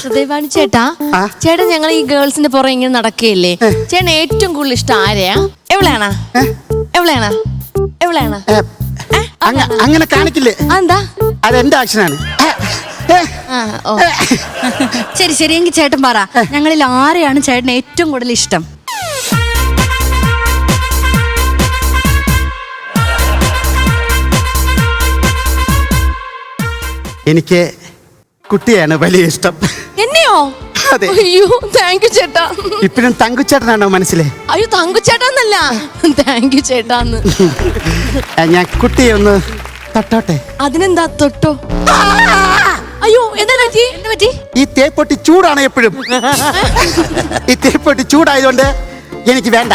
ഹൃദയവാണി ചേട്ടാ. ചേട്ടാ ചേട്ടൻ ഞങ്ങൾ ഈ ഗേൾസിന്റെ പുറം ഇങ്ങനെ നടക്കുകയല്ലേ? ചേട്ടൻ ഏറ്റവും കൂടുതൽ ഇഷ്ടം ആരെയാ? എവിടെയാണ്? എവിടെയാണ്? എവിടെയാണ്? അങ്ങ- അങ്ങനെ കാണിക്കില്ലേ? എന്താ? അത് എന്റെ ആക്ഷനാണ്. ശരി ശരി. എങ്കിൽ ചേട്ടൻ പറ. ഞങ്ങളിൽ ആരെയാണ് ചേട്ടന് ഏറ്റവും കൂടുതൽ ഇഷ്ടം? എനിക്ക് കുട്ടിയാണ് വലിയ ഇഷ്ടം. എന്നെയോ? അതെ. അയ്യോ താങ്ക് യു ചേട്ടാ. ഇപ്പഴും തങ്കുച്ചേട്ടനാണോ മനസ്സിലെ? അയ്യോ തങ്കു ചേട്ടാന്നല്ല താങ്ക് യു ചേട്ടാന്ന്. ഏ, ഞാൻ കുട്ടിയെ ഒന്ന് തട്ടോട്ടെ. അതിനെന്താ തൊട്ടോ? അയ്യോ എന്താ പറ്റി? എന്താ പറ്റി? ഈ തേപ്പൊട്ടി ചൂടാണ് എപ്പോഴും. ഈ തേപ്പൊട്ടി ചൂടായതുകൊണ്ട് എനിക്ക് വേണ്ട.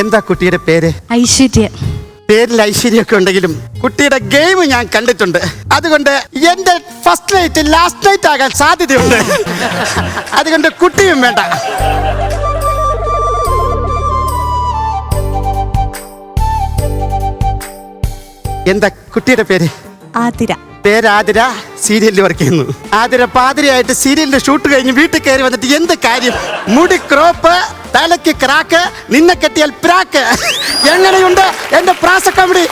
എന്താ കുട്ടിയുടെ പേര്? ഐശ്വര്യ. പേരിൽ ഐശ്വര്യമൊക്കെ ഉണ്ടെങ്കിലും കുട്ടിയുടെ ഗെയിം ഞാൻ കണ്ടിട്ടുണ്ട്. അതുകൊണ്ട് എന്റെ ഫസ്റ്റ് നൈറ്റ് ലാസ്റ്റ് നൈറ്റ് ആകാൻ സാധ്യതയുണ്ട്. അതുകൊണ്ട് കുട്ടിയും വേണ്ട. എന്താ കുട്ടിയുടെ പേര്? ആതിര. പേര് ആതിര സീരിയലിൽ വർക്ക് ചെയ്യുന്നു. ആതിര പാതിരയായിട്ട് സീരിയലിന്റെ ഷൂട്ട് കഴിഞ്ഞ് വീട്ടിൽ കയറി വന്നിട്ട് എന്ത് കാര്യം? മുടി ക്രോപ്പ് തലയ്ക്ക് ക്രാക്ക് നിന്നെ കെട്ടിയാൽ പ്രാക്ക്. എങ്ങനെയുണ്ട് എന്റെ പ്രാസ കമ്പടി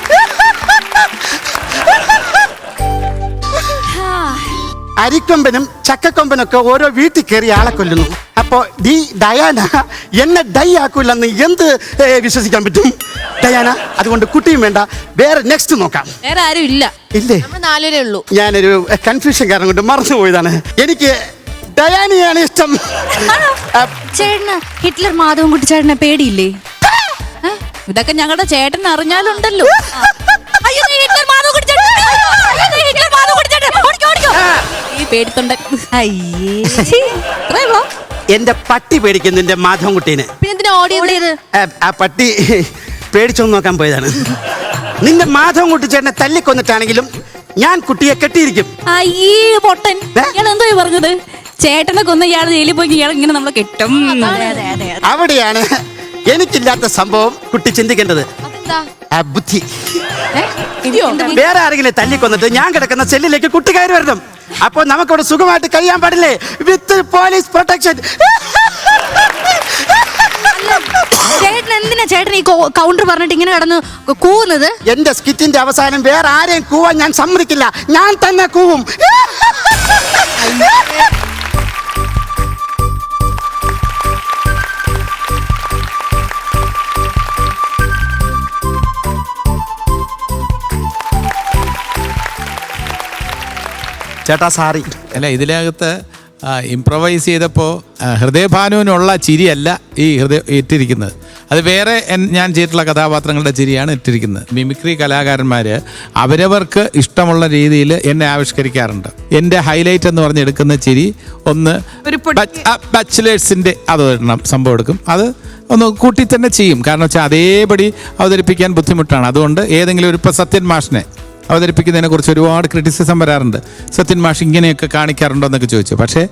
അരിക്കൊമ്പനും ചക്കക്കൊമ്പനൊക്കെ ഓരോ വീട്ടിൽ കയറി ആളെ കൊല്ലുന്നു. അപ്പോ ഡി ഡയാന എന്നെ ഡൈ ആക്കൂലെന്ന് എന്ത് വിശ്വസിക്കാൻ പറ്റും? ഡയാന അതുകൊണ്ട് കുട്ടിയും വേണ്ട. വേറെ നെക്സ്റ്റ് നോക്കാം. വേറെ ആരും ഇല്ല. ഇല്ലേ? നാലുപേരേ ഉള്ളൂ. ഞാനൊരു കൺഫ്യൂഷൻ കാരണം കൊണ്ട് മറന്നു പോയതാണ് എനിക്ക് ഡയാനിയാണ് ഇഷ്ടം. ചേട്ടന് ഹിറ്റ്ലർ മാധവം കുട്ടി ചേട്ടനെ പേടിയില്ലേ? ഇതൊക്കെ ഞങ്ങളുടെ ചേട്ടൻ അറിഞ്ഞാലുണ്ടല്ലോ. അയ്യോ, പേടിത്തൊണ്ട? എന്റെ പട്ടി പേടിക്കുന്നു എന്റെ മാധവൻകുട്ടീനെ. ആ, പട്ടി പേടിച്ചൊന്ന് നോക്കാൻ പോയതാണ്. നിന്റെ മാധവൻകുട്ടി ചേട്ടനെ തല്ലിക്കൊന്നിട്ടാണെങ്കിലും ഞാൻ കുട്ടിയെ കെട്ടിയിരിക്കും. അയ്യേ പൊട്ടൻ. പറഞ്ഞത്? ചേട്ടനെ കൊന്നു ഇയാൾ ജയിലിൽ പോയി ഇയാൾ ഇങ്ങനെ നമ്മളെ കെട്ടും. അവിടെയാണ് എനിക്കില്ലാത്ത സംഭവം കുട്ടി ചിന്തിക്കേണ്ടത്. ആ ബുദ്ധി. വേറെ ആരെങ്കിലും തല്ലിക്കൊന്നിട്ട് ഞാൻ കിടക്കുന്ന സെല്ലിലേക്ക് കുട്ടി കയറി വരണം. അപ്പൊ നമുക്കവിടെ സുഖമായിട്ട് കഴിയാൻ പാടില്ലേ? With police protection. ചേട്ടൻ എന്തിനാ ചേട്ടൻ ഈ കൗണ്ടർ പറഞ്ഞിട്ട് ഇങ്ങനെ കടന്ന് കൂവുന്നത്? എന്റെ സ്കിറ്റിന്റെ അവസാനം വേറെ ആരെയും കൂവാൻ ഞാൻ സമ്മതിക്കില്ല. ഞാൻ തന്നെ കൂവും. ചേട്ടാ സാറി അല്ല ഇതിനകത്ത് ഇംപ്രവൈസ് ചെയ്തപ്പോൾ ഹൃദയഭാനുവിനുള്ള ചിരിയല്ല ഈ ഹൃദയ ഇട്ടിരിക്കുന്നത്. അത് വേറെ ഞാൻ ചെയ്തിട്ടുള്ള കഥാപാത്രങ്ങളുടെ ചിരിയാണ് ഇട്ടിരിക്കുന്നത്. മിമിക്രി കലാകാരന്മാർ അവരവർക്ക് ഇഷ്ടമുള്ള രീതിയിൽ എന്നെ ആവിഷ്കരിക്കാറുണ്ട്. എന്റെ ഹൈലൈറ്റ് എന്ന് പറഞ്ഞെടുക്കുന്ന ചിരി ഒന്ന് ബാച്ചിലേഴ്സിന്റെ അത് ഒരെണ്ണം സംഭവം എടുക്കും. അത് ഒന്ന് കൂട്ടി തന്നെ ചെയ്യും. കാരണം വെച്ചാൽ അതേപടി അവതരിപ്പിക്കാൻ ബുദ്ധിമുട്ടാണ്. അതുകൊണ്ട് ഏതെങ്കിലും ഒരു ഇപ്പം സത്യൻ മാഷിനെ അവതരിപ്പിക്കുന്നതിനെ കുറിച്ച് ഒരുപാട് ക്രിറ്റിസിസം വരാറുണ്ട്. സത്യൻ മാഷ് ഇങ്ങനെയൊക്കെ കാണിക്കാറുണ്ടോ എന്നൊക്കെ ചോദിച്ചു. പക്ഷേ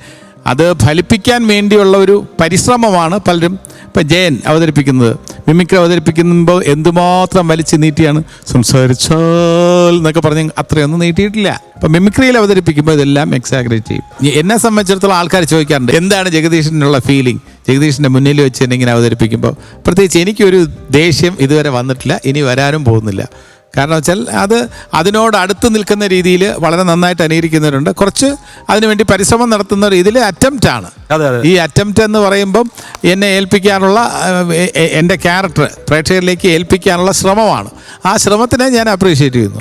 അത് ഫലിപ്പിക്കാൻ വേണ്ടിയുള്ള ഒരു പരിശ്രമമാണ് പലരും ഇപ്പം ജയൻ അവതരിപ്പിക്കുന്നത്. മിമിക്രി അവതരിപ്പിക്കുമ്പോൾ എന്തുമാത്രം വലിച്ചു നീട്ടിയാണ്? സംസാരിച്ചാൽ എന്നൊക്കെ പറഞ്ഞ് അത്രയൊന്നും നീട്ടിയിട്ടില്ല. അപ്പം മിമിക്രിയിൽ അവതരിപ്പിക്കുമ്പോൾ ഇതെല്ലാം എക്സാഗ്രേറ്റ് ചെയ്യും. എന്നെ സംബന്ധിച്ചിടത്തോളം ആൾക്കാർ ചോദിക്കാറുണ്ട് എന്താണ് ജഗദീഷിനുള്ള ഫീലിംഗ് ജഗദീഷിന്റെ മുന്നിൽ വെച്ച് എന്നെ ഇങ്ങനെ അവതരിപ്പിക്കുമ്പോൾ? പ്രത്യേകിച്ച് എനിക്കൊരു ദേഷ്യം ഇതുവരെ വന്നിട്ടില്ല. ഇനി വരാനും പോകുന്നില്ല. കാരണം വെച്ചാൽ അത് അതിനോട് അടുത്ത് നിൽക്കുന്ന രീതിയിൽ വളരെ നന്നായിട്ട് അനുകരിക്കുന്നവരുണ്ട്. കുറച്ച് അതിനുവേണ്ടി പരിശ്രമം നടത്തുന്ന രീതിയിൽ അറ്റംപ്റ്റ് ആണ്. ഈ അറ്റംപ്റ്റ് എന്ന് പറയുമ്പം എന്നെ ഏൽപ്പിക്കാനുള്ള എന്റെ ക്യാരക്ടർ പ്രേക്ഷകരിലേക്ക് ഏൽപ്പിക്കാനുള്ള ശ്രമമാണ്. ആ ശ്രമത്തിനെ ഞാൻ അപ്രീഷിയേറ്റ് ചെയ്യുന്നു.